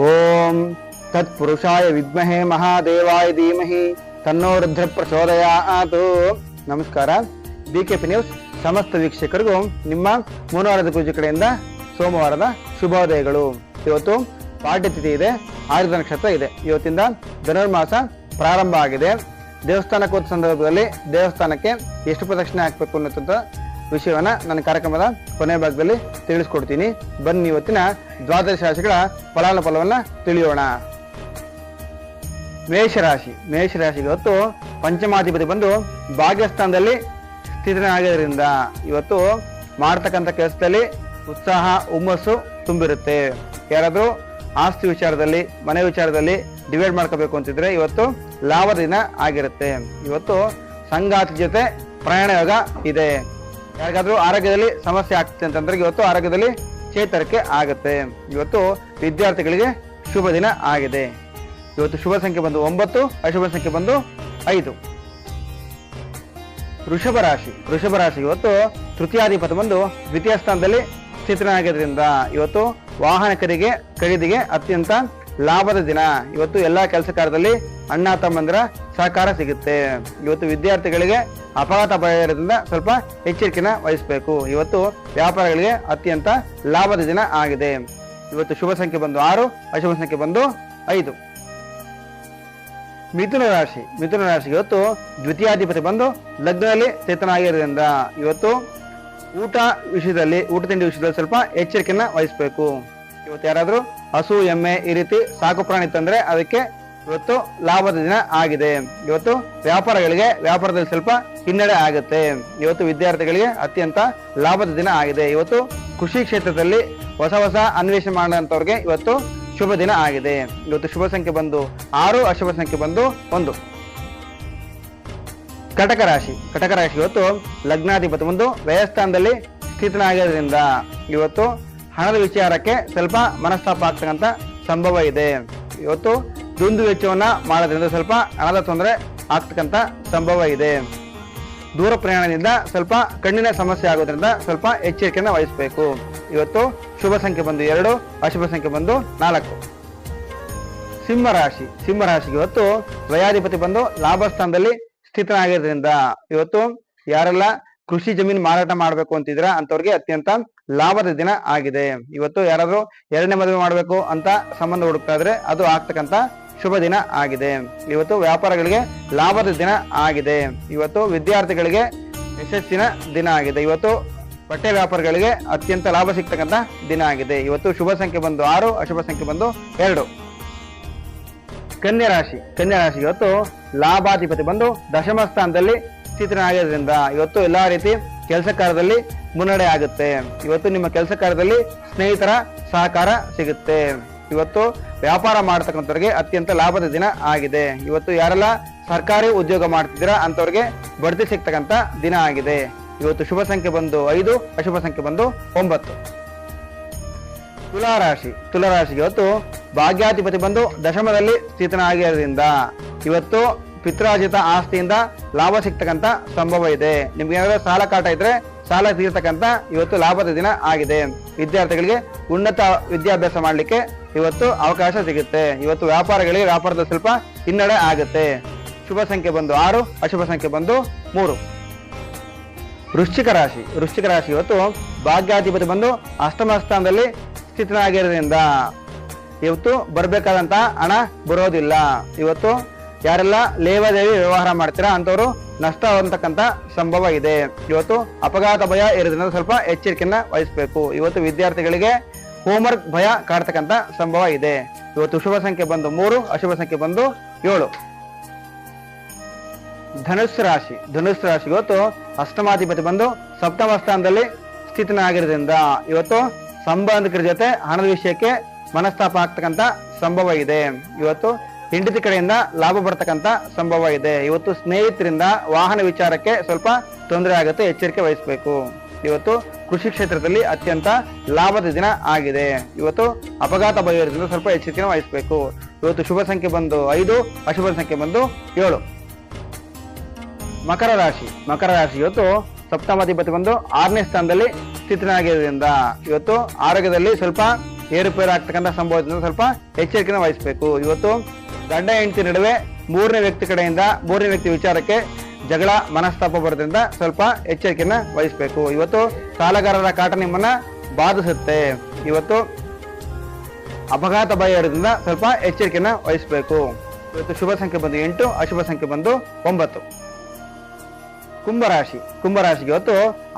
ಓಂ ತತ್ಪುರುಷಾಯ ವಿದ್ಮಹೇ ಮಹಾದೇವಾಯ ಧೀಮಹಿ ತನ್ನೋ ರುದ್ರ ಪ್ರಚೋದಯಾತು ನಮಸ್ಕಾರ ಬಿ ಕೆ ಪಿ ನ್ಯೂಸ್ ಸಮಸ್ತ ವೀಕ್ಷಕರಿಗೂ ನಿಮ್ಮ ಮೂನವಾರದ ಪೂಜೆ ಕಡೆಯಿಂದ ಸೋಮವಾರದ ಶುಭೋದಯಗಳು. ಇವತ್ತು ಪಾಠ್ಯತಿಥಿ ಇದೆ ಆಯುಧ ನಕ್ಷತ್ರ ಇದೆ. ಇವತ್ತಿಂದ ಧನುರ್ಮಾಸ ಪ್ರಾರಂಭ ಆಗಿದೆ. ದೇವಸ್ಥಾನಕ್ಕೆ ಹೋದ ಸಂದರ್ಭದಲ್ಲಿ ದೇವಸ್ಥಾನಕ್ಕೆ ಎಷ್ಟು ಪ್ರದಕ್ಷಿಣೆ ಹಾಕಬೇಕು ಅನ್ನೋಂಥ ವಿಷಯವನ್ನ ನನ್ನ ಕಾರ್ಯಕ್ರಮದ ಕೊನೆಯ ಭಾಗದಲ್ಲಿ ತಿಳಿಸ್ಕೊಡ್ತೀನಿ. ಬನ್ನಿ ಇವತ್ತಿನ ದ್ವಾದಶ ರಾಶಿಗಳ ಫಲಾನುಫಲವನ್ನ ತಿಳಿಯೋಣ. ಮೇಷರಾಶಿ. ಮೇಷರಾಶಿಗೆ ಇವತ್ತು ಪಂಚಮಾಧಿಪತಿ ಬಂದು ಭಾಗ್ಯಸ್ಥಾನದಲ್ಲಿ ಸ್ಥಿತನಾಗಿರೋದ್ರಿಂದ ಇವತ್ತು ಮಾಡ್ತಕ್ಕಂಥ ಕೆಲಸದಲ್ಲಿ ಉತ್ಸಾಹ, ಹುಮ್ಮಸ್ಸು ತುಂಬಿರುತ್ತೆ. ಯಾರಾದರೂ ಆಸ್ತಿ ವಿಚಾರದಲ್ಲಿ, ಮನೆ ವಿಚಾರದಲ್ಲಿ ಡಿವೈಡ್ ಮಾಡ್ಕೋಬೇಕು ಅಂತಿದ್ರೆ ಇವತ್ತು ಲಾಭದ ದಿನ ಆಗಿರುತ್ತೆ. ಇವತ್ತು ಸಂಗಾತಿ ಜೊತೆ ಪ್ರಯಾಣ ಯೋಗ ಇದೆ. ಯಾರಿಗಾದ್ರೂ ಆರೋಗ್ಯದಲ್ಲಿ ಸಮಸ್ಯೆ ಆಗ್ತದೆ ಅಂತಂದ್ರೆ ಇವತ್ತು ಆರೋಗ್ಯದಲ್ಲಿ ಚೇತರಿಕೆ ಆಗುತ್ತೆ. ಇವತ್ತು ವಿದ್ಯಾರ್ಥಿಗಳಿಗೆ ಶುಭ ದಿನ ಆಗಿದೆ. ಇವತ್ತು ಶುಭ ಸಂಖ್ಯೆ ಬಂದು ಒಂಬತ್ತು, ಅಶುಭ ಸಂಖ್ಯೆ ಬಂದು ಐದು. ವೃಷಭ ರಾಶಿ. ವೃಷಭ ರಾಶಿ ಇವತ್ತು ತೃತೀಯಾಧಿಪತಿ ಬಂದು ದ್ವಿತೀಯ ಸ್ಥಾನದಲ್ಲಿ ಸ್ಥಿತನಾಗಿದ್ರಿಂದ ಇವತ್ತು ವಾಹನಕರಿಗೆ ಖರೀದಿಗೆ ಅತ್ಯಂತ ಲಾಭದ ದಿನ. ಇವತ್ತು ಎಲ್ಲಾ ಕೆಲಸ ಕಾರ್ಯದಲ್ಲಿ ಅಣ್ಣ, ತಮ್ಮಂದಿರ ಸಹಕಾರ ಸಿಗುತ್ತೆ. ಇವತ್ತು ವಿದ್ಯಾರ್ಥಿಗಳಿಗೆ ಅಪಘಾತ ಭಯದಿಂದ ಸ್ವಲ್ಪ ಎಚ್ಚರಿಕೆನ ವಹಿಸಬೇಕು. ಇವತ್ತು ವ್ಯಾಪಾರಗಳಿಗೆ ಅತ್ಯಂತ ಲಾಭದ ದಿನ ಆಗಿದೆ. ಇವತ್ತು ಶುಭ ಸಂಖ್ಯೆ ಬಂದು ಆರು, ಅಶುಭ ಸಂಖ್ಯೆ ಬಂದು ಐದು. ಮಿಥುನ ರಾಶಿ. ಮಿಥುನ ರಾಶಿ ಇವತ್ತು ದ್ವಿತೀಯಾಧಿಪತಿ ಬಂದು ಲಗ್ನದಲ್ಲಿ ಚೇತನಾಗಿರೋದ್ರಿಂದ ಇವತ್ತು ಊಟ ವಿಷಯದಲ್ಲಿ, ಊಟ ತಿಂಡಿ ವಿಷಯದಲ್ಲಿ ಸ್ವಲ್ಪ ಎಚ್ಚರಿಕೆಯನ್ನು ವಹಿಸಬೇಕು. ಇವತ್ತು ಯಾರಾದ್ರೂ ಹಸು, ಎಮ್ಮೆ ಈ ರೀತಿ ಸಾಕು ಪ್ರಾಣಿ ತಂದ್ರೆ ಅದಕ್ಕೆ ಇವತ್ತು ಲಾಭದ ದಿನ ಆಗಿದೆ. ಇವತ್ತು ವ್ಯಾಪಾರಗಳಿಗೆ ವ್ಯಾಪಾರದಲ್ಲಿ ಸ್ವಲ್ಪ ಹಿನ್ನಡೆ ಆಗುತ್ತೆ. ಇವತ್ತು ವಿದ್ಯಾರ್ಥಿಗಳಿಗೆ ಅತ್ಯಂತ ಲಾಭದ ದಿನ ಆಗಿದೆ. ಇವತ್ತು ಕೃಷಿ ಕ್ಷೇತ್ರದಲ್ಲಿ ಹೊಸ ಹೊಸ ಅನ್ವೇಷಣೆ ಮಾಡಿದಂಥವ್ರಿಗೆ ಇವತ್ತು ಶುಭ ದಿನ ಆಗಿದೆ. ಇವತ್ತು ಶುಭ ಸಂಖ್ಯೆ ಬಂದು ಆರು, ಅಶುಭ ಸಂಖ್ಯೆ ಬಂದು ಒಂದು. ಕಟಕ ರಾಶಿ. ಕಟಕ ರಾಶಿ ಇವತ್ತು ಲಗ್ನಾಧಿಪತಿ ಒಂದು ವ್ಯಯಸ್ಥಾನದಲ್ಲಿ ಸ್ಥಿತನಾಗಿರೋದ್ರಿಂದ ಇವತ್ತು ಹಣದ ವಿಚಾರಕ್ಕೆ ಸ್ವಲ್ಪ ಮನಸ್ತಾಪ ಆಗ್ತಕ್ಕಂಥ ಸಂಭವ ಇದೆ. ಇವತ್ತು ದುಂದು ವೆಚ್ಚವನ್ನು ಮಾಡೋದ್ರಿಂದ ಸ್ವಲ್ಪ ಹಣದ ತೊಂದರೆ ಆಗ್ತಕ್ಕಂಥ ಸಂಭವ ಇದೆ. ದೂರ ಪ್ರಯಾಣದಿಂದ ಸ್ವಲ್ಪ ಕಣ್ಣಿನ ಸಮಸ್ಯೆ ಆಗೋದ್ರಿಂದ ಸ್ವಲ್ಪ ಎಚ್ಚರಿಕೆಯನ್ನು ವಹಿಸಬೇಕು. ಇವತ್ತು ಶುಭ ಸಂಖ್ಯೆ ಬಂದು ಎರಡು, ಅಶುಭ ಸಂಖ್ಯೆ ಬಂದು ನಾಲ್ಕು. ಸಿಂಹರಾಶಿ ಸಿಂಹರಾಶಿಗೆ ಇವತ್ತು ವ್ಯಯಾಧಿಪತಿ ಬಂದು ಲಾಭ ಸ್ಥಾನದಲ್ಲಿ ಸ್ಥಿತನಾಗಿರೋದ್ರಿಂದ ಇವತ್ತು ಯಾರೆಲ್ಲ ಕೃಷಿ ಜಮೀನು ಮಾರಾಟ ಮಾಡಬೇಕು ಅಂತಿದ್ರ ಅಂತವ್ರಿಗೆ ಅತ್ಯಂತ ಲಾಭದ ದಿನ ಆಗಿದೆ. ಇವತ್ತು ಯಾರಾದ್ರೂ ಎರಡನೇ ಮದುವೆ ಮಾಡಬೇಕು ಅಂತ ಸಂಬಂಧ ಹುಡುಕ್ತಾ ಇದ್ರೆ ಅದು ಆಗ್ತಕ್ಕಂತ ಶುಭ ದಿನ ಆಗಿದೆ. ಇವತ್ತು ವ್ಯಾಪಾರಗಳಿಗೆ ಲಾಭದ ದಿನ ಆಗಿದೆ. ಇವತ್ತು ವಿದ್ಯಾರ್ಥಿಗಳಿಗೆ ಯಶಸ್ಸಿನ ದಿನ ಆಗಿದೆ. ಇವತ್ತು ಬಟ್ಟೆ ವ್ಯಾಪಾರಗಳಿಗೆ ಅತ್ಯಂತ ಲಾಭ ಸಿಗ್ತಕ್ಕಂತ ದಿನ ಆಗಿದೆ. ಇವತ್ತು ಶುಭ ಸಂಖ್ಯೆ ಬಂದು ಆರು, ಅಶುಭ ಸಂಖ್ಯೆ ಬಂದು ಎರಡು. ಕನ್ಯಾ ರಾಶಿ ಕನ್ಯಾ ರಾಶಿ ಇವತ್ತು ಲಾಭಾಧಿಪತಿ ಬಂದು ದಶಮ ಸ್ಥಾನದಲ್ಲಿ ಸ್ಥಿತನಾಗಿರೋದ್ರಿಂದ ಇವತ್ತು ಎಲ್ಲಾ ರೀತಿ ಕೆಲಸ ಕಾರ್ಯದಲ್ಲಿ ಮುನ್ನಡೆ ಆಗುತ್ತೆ. ಇವತ್ತು ನಿಮ್ಮ ಕೆಲಸ ಕಾರ್ಯದಲ್ಲಿ ಸ್ನೇಹಿತರ ಸಹಕಾರ ಸಿಗುತ್ತೆ. ಇವತ್ತು ವ್ಯಾಪಾರ ಮಾಡ್ತಕ್ಕಂಥವ್ರಿಗೆ ಅತ್ಯಂತ ಲಾಭದ ದಿನ ಆಗಿದೆ. ಇವತ್ತು ಯಾರೆಲ್ಲ ಸರ್ಕಾರಿ ಉದ್ಯೋಗ ಮಾಡ್ತಿದ್ದೀರಾ ಅಂತವ್ರಿಗೆ ಬಡ್ತಿ ಸಿಗ್ತಕ್ಕಂಥ ದಿನ ಆಗಿದೆ. ಇವತ್ತು ಶುಭ ಸಂಖ್ಯೆ ಬಂದು ಐದು, ಅಶುಭ ಸಂಖ್ಯೆ ಬಂದು ಒಂಬತ್ತು. ತುಲಾರಾಶಿ, ತುಲಾರಾಶಿಗೆ ಇವತ್ತು ಭಾಗ್ಯಾಧಿಪತಿ ಬಂದು ದಶಮದಲ್ಲಿ ಸ್ಥಿತನಾಗಿರೋದ್ರಿಂದ ಇವತ್ತು ಪಿತ್ರಾರ್ಜಿತ ಆಸ್ತಿಯಿಂದ ಲಾಭ ಸಿಗ್ತಕ್ಕಂಥ ಸಂಭವ ಇದೆ. ನಿಮ್ಗೆ ಏನಾದರೂ ಸಾಲ ಕಾಟ ಇದ್ರೆ ಸಾಲ ತೀರ್ತಕ್ಕಂತ ಇವತ್ತು ಲಾಭದ ದಿನ ಆಗಿದೆ. ವಿದ್ಯಾರ್ಥಿಗಳಿಗೆ ಉನ್ನತ ವಿದ್ಯಾಭ್ಯಾಸ ಮಾಡಲಿಕ್ಕೆ ಇವತ್ತು ಅವಕಾಶ ಸಿಗುತ್ತೆ. ಇವತ್ತು ವ್ಯಾಪಾರಗಳಿಗೆ ವ್ಯಾಪಾರದ ಸ್ವಲ್ಪ ಹಿನ್ನಡೆ ಆಗುತ್ತೆ. ಶುಭ ಸಂಖ್ಯೆ ಬಂದು ಆರು, ಅಶುಭ ಸಂಖ್ಯೆ ಬಂದು ಮೂರು. ವೃಶ್ಚಿಕ ರಾಶಿ ವೃಶ್ಚಿಕ ರಾಶಿ ಇವತ್ತು ಭಾಗ್ಯಾಧಿಪತಿ ಬಂದು ಅಷ್ಟಮ ಸ್ಥಾನದಲ್ಲಿ ಸ್ಥಿತನಾಗಿರೋದ್ರಿಂದ ಇವತ್ತು ಬರಬೇಕಾದಂತಹ ಹಣ ಬರೋದಿಲ್ಲ. ಇವತ್ತು ಯಾರೆಲ್ಲ ಲೇವಾದೇವಿ ವ್ಯವಹಾರ ಮಾಡ್ತೀರಾ ಅಂತವರು ನಷ್ಟ ಹೊಂದತಕ್ಕಂತ ಸಂಭವ ಇದೆ. ಇವತ್ತು ಅಪಘಾತ ಭಯ ಇರೋದ್ರಿಂದ ಸ್ವಲ್ಪ ಎಚ್ಚರಿಕೆಯನ್ನ ವಹಿಸಬೇಕು. ಇವತ್ತು ವಿದ್ಯಾರ್ಥಿಗಳಿಗೆ ಹೋಮ್ವರ್ಕ್ ಭಯ ಕಾಡ್ತಕ್ಕಂತ ಸಂಭವ ಇದೆ. ಇವತ್ತು ಶುಭ ಸಂಖ್ಯೆ ಬಂದು ಮೂರು, ಅಶುಭ ಸಂಖ್ಯೆ ಬಂದು ಏಳು. ಧನುಸ್ ರಾಶಿ. ಧನುಸ್ ರಾಶಿ ಇವತ್ತು ಅಷ್ಟಮಾಧಿಪತಿ ಬಂದು ಸಪ್ತಮ ಸ್ಥಾನದಲ್ಲಿ ಸ್ಥಿತನಾಗಿರೋದ್ರಿಂದ ಇವತ್ತು ಸಂಬಂಧಿಕರ ಜೊತೆ ಹಣದ ವಿಷಯಕ್ಕೆ ಮನಸ್ತಾಪ ಆಗ್ತಕ್ಕಂತ ಸಂಭವ ಇದೆ. ಇವತ್ತು ಹೆಂಡತಿ ಕಡೆಯಿಂದ ಲಾಭ ಬರ್ತಕ್ಕಂಥ ಸಂಭವ ಇದೆ. ಇವತ್ತು ಸ್ನೇಹಿತರಿಂದ ವಾಹನ ವಿಚಾರಕ್ಕೆ ಸ್ವಲ್ಪ ತೊಂದರೆ ಆಗುತ್ತೆ, ಎಚ್ಚರಿಕೆ ವಹಿಸಬೇಕು. ಇವತ್ತು ಕೃಷಿ ಕ್ಷೇತ್ರದಲ್ಲಿ ಅತ್ಯಂತ ಲಾಭದ ದಿನ ಆಗಿದೆ. ಇವತ್ತು ಅಪಘಾತ ಭಯ ಸ್ವಲ್ಪ ಎಚ್ಚರಿಕೆ ವಹಿಸಬೇಕು. ಇವತ್ತು ಶುಭ ಸಂಖ್ಯೆ ಬಂದು ಐದು, ಅಶುಭ ಸಂಖ್ಯೆ ಬಂದು ಏಳು. ಮಕರ ರಾಶಿ. ಮಕರ ರಾಶಿ ಇವತ್ತು ಸಪ್ತಮಾಧಿಪತಿ ಬಂದು ಆರನೇ ಸ್ಥಾನದಲ್ಲಿ ಸ್ಥಿತನಾಗಿರೋದ್ರಿಂದ ಇವತ್ತು ಆರೋಗ್ಯದಲ್ಲಿ ಸ್ವಲ್ಪ ಏರುಪೇರು ಆಗ್ತಕ್ಕಂಥ ಸಂಭವದಿಂದ ಸ್ವಲ್ಪ ಎಚ್ಚರಿಕೆನ ವಹಿಸಬೇಕು. ಇವತ್ತು ಗಂಡ ಹೆಂಡತಿ ನಡುವೆ ಮೂರನೇ ವ್ಯಕ್ತಿ ಕಡೆಯಿಂದ ಮೂರನೇ ವ್ಯಕ್ತಿ ವಿಚಾರಕ್ಕೆ ಜಗಳ ಮನಸ್ತಾಪ ಬರೋದ್ರಿಂದ ಸ್ವಲ್ಪ ಎಚ್ಚರಿಕೆಯನ್ನು ವಹಿಸಬೇಕು. ಇವತ್ತು ಸಾಲಗಾರರ ಕಾಟ ನಿಮ್ಮನ್ನ ಬಾಧಿಸುತ್ತೆ. ಇವತ್ತು ಅಪಘಾತ ಭಯ ಇರೋದ್ರಿಂದ ಸ್ವಲ್ಪ ಎಚ್ಚರಿಕೆಯನ್ನು ವಹಿಸಬೇಕು. ಇವತ್ತು ಶುಭ ಸಂಖ್ಯೆ ಬಂದು ಎಂಟು, ಅಶುಭ ಸಂಖ್ಯೆ ಬಂದು ಒಂಬತ್ತು. ಕುಂಭರಾಶಿ, ಕುಂಭರಾಶಿಗೆ ಇವತ್ತು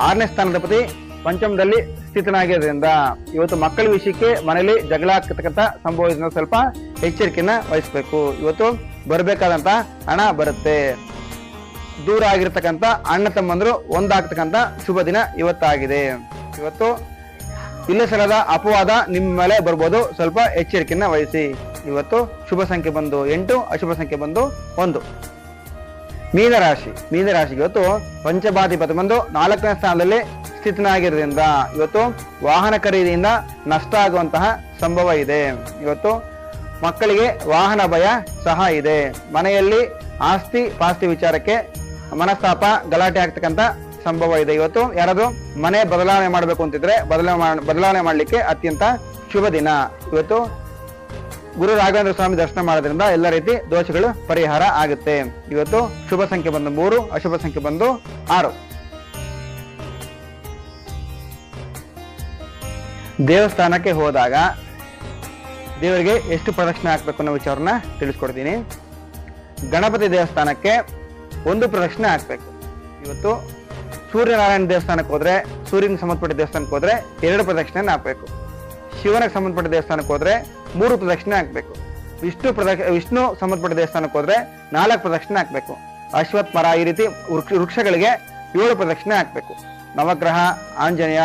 ಆರನೇ ಸ್ಥಾನದ ಪತಿ ಪಂಚಮದಲ್ಲಿ ಸ್ಥಿತನಾಗಿರೋದ್ರಿಂದ ಇವತ್ತು ಮಕ್ಕಳ ವಿಷಯಕ್ಕೆ ಮನೆಯಲ್ಲಿ ಜಗಳ ಆಗ್ತಕ್ಕಂಥ ಸಂಭವಿಸಿದ ಸ್ವಲ್ಪ ಎಚ್ಚರಿಕೆನ ವಹಿಸಬೇಕು. ಇವತ್ತು ಬರಬೇಕಾದಂತ ಹಣ ಬರುತ್ತೆ. ದೂರ ಆಗಿರ್ತಕ್ಕಂಥ ಅಣ್ಣ ತಮ್ಮಂದ್ರು ಒಂದಾಗ್ತಕ್ಕಂಥ ಶುಭ ದಿನ ಇವತ್ತಾಗಿದೆ. ಇವತ್ತು ಇಲ್ಲ ಸಲದ ಅಪವಾದ ನಿಮ್ಮ ಮೇಲೆ ಬರ್ಬೋದು. ಸ್ವಲ್ಪ ಎಚ್ಚರಿಕೆಯನ್ನ ವಹಿಸಿ. ಇವತ್ತು ಶುಭ ಸಂಖ್ಯೆ ಬಂದು ಎಂಟು, ಅಶುಭ ಸಂಖ್ಯೆ ಬಂದು ಒಂದು. ಮೀನರಾಶಿ ಮೀನರಾಶಿ ಇವತ್ತು ಪಂಚಭಾಧಿಪತಿ ಬಂದು ನಾಲ್ಕನೇ ಸ್ಥಾನದಲ್ಲಿ ಸ್ಥಿತನಾಗಿರೋದ್ರಿಂದ ಇವತ್ತು ವಾಹನ ಖರೀದಿಯಿಂದ ನಷ್ಟ ಆಗುವಂತಹ ಸಂಭವ ಇದೆ. ಇವತ್ತು ಮಕ್ಕಳಿಗೆ ವಾಹನ ಭಯ ಸಹ ಇದೆ. ಮನೆಯಲ್ಲಿ ಆಸ್ತಿ ಪಾಸ್ತಿ ವಿಚಾರಕ್ಕೆ ಮನಸ್ತಾಪ, ಗಲಾಟೆ ಆಗ್ತಕ್ಕಂಥ ಸಂಭವ ಇದೆ. ಇವತ್ತು ಯಾರಾದರೂ ಮನೆ ಬದಲಾವಣೆ ಮಾಡಬೇಕು ಅಂತಿದ್ರೆ ಬದಲಾವಣೆ ಬದಲಾವಣೆ ಮಾಡಲಿಕ್ಕೆ ಅತ್ಯಂತ ಶುಭ ದಿನ. ಇವತ್ತು ಗುರು ರಾಘವೇಂದ್ರ ಸ್ವಾಮಿ ದರ್ಶನ ಮಾಡೋದ್ರಿಂದ ಎಲ್ಲ ರೀತಿ ದೋಷಗಳು ಪರಿಹಾರ ಆಗುತ್ತೆ. ಇವತ್ತು ಶುಭ ಸಂಖ್ಯೆ ಬಂದು ಮೂರು, ಅಶುಭ ಸಂಖ್ಯೆ ಬಂದು ಆರು. ದೇವಸ್ಥಾನಕ್ಕೆ ಹೋದಾಗ ದೇವರಿಗೆ ಎಷ್ಟು ಪ್ರದಕ್ಷಿಣೆ ಹಾಕ್ಬೇಕು ಅನ್ನೋ ವಿಚಾರನ ತಿಳಿಸ್ಕೊಡ್ತೀನಿ. ಗಣಪತಿ ದೇವಸ್ಥಾನಕ್ಕೆ ಒಂದು ಪ್ರದಕ್ಷಿಣೆ ಹಾಕ್ಬೇಕು. ಇವತ್ತು ಸೂರ್ಯನಾರಾಯಣ ದೇವಸ್ಥಾನಕ್ಕೆ ಹೋದ್ರೆ, ಸೂರ್ಯನ ಸಂಬಂಧಪಟ್ಟ ದೇವಸ್ಥಾನಕ್ಕೆ ಹೋದ್ರೆ ಎರಡು ಪ್ರದಕ್ಷಿಣೆ ಹಾಕ್ಬೇಕು. ಶಿವನಿಗೆ ಸಂಬಂಧಪಟ್ಟ ದೇವಸ್ಥಾನಕ್ಕೆ ಹೋದ್ರೆ ಮೂರು ಪ್ರದಕ್ಷಿಣೆ ಹಾಕ್ಬೇಕು. ವಿಷ್ಣು ಪ್ರದಕ್ಷ, ವಿಷ್ಣು ಸಂಬಂಧಪಟ್ಟ ದೇವಸ್ಥಾನಕ್ಕೆ ಹೋದ್ರೆ ನಾಲ್ಕು ಪ್ರದಕ್ಷಿಣೆ ಹಾಕ್ಬೇಕು. ಅಶ್ವತ್ಥ ಮರ ಈ ರೀತಿ ವೃಕ್ಷ- ವೃಕ್ಷಗಳಿಗೆ ಏಳು ಪ್ರದಕ್ಷಿಣೆ ಹಾಕ್ಬೇಕು. ನವಗ್ರಹ, ಆಂಜನೇಯ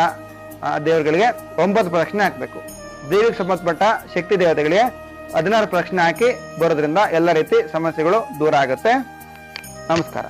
ದೇವರುಗಳಿಗೆ ಒಂಬತ್ತು ಪ್ರದಕ್ಷಿಣೆ ಹಾಕ್ಬೇಕು. ದೇವಿಗೆ ಸಂಬಂಧಪಟ್ಟ ಶಕ್ತಿ ದೇವತೆಗಳಿಗೆ ಹದಿನಾರು ಪ್ರಶ್ನೆ ಹಾಕಿ ಬರೋದ್ರಿಂದ ಎಲ್ಲ ರೀತಿ ಸಮಸ್ಯೆಗಳು ದೂರ ಆಗುತ್ತೆ. ನಮಸ್ಕಾರ.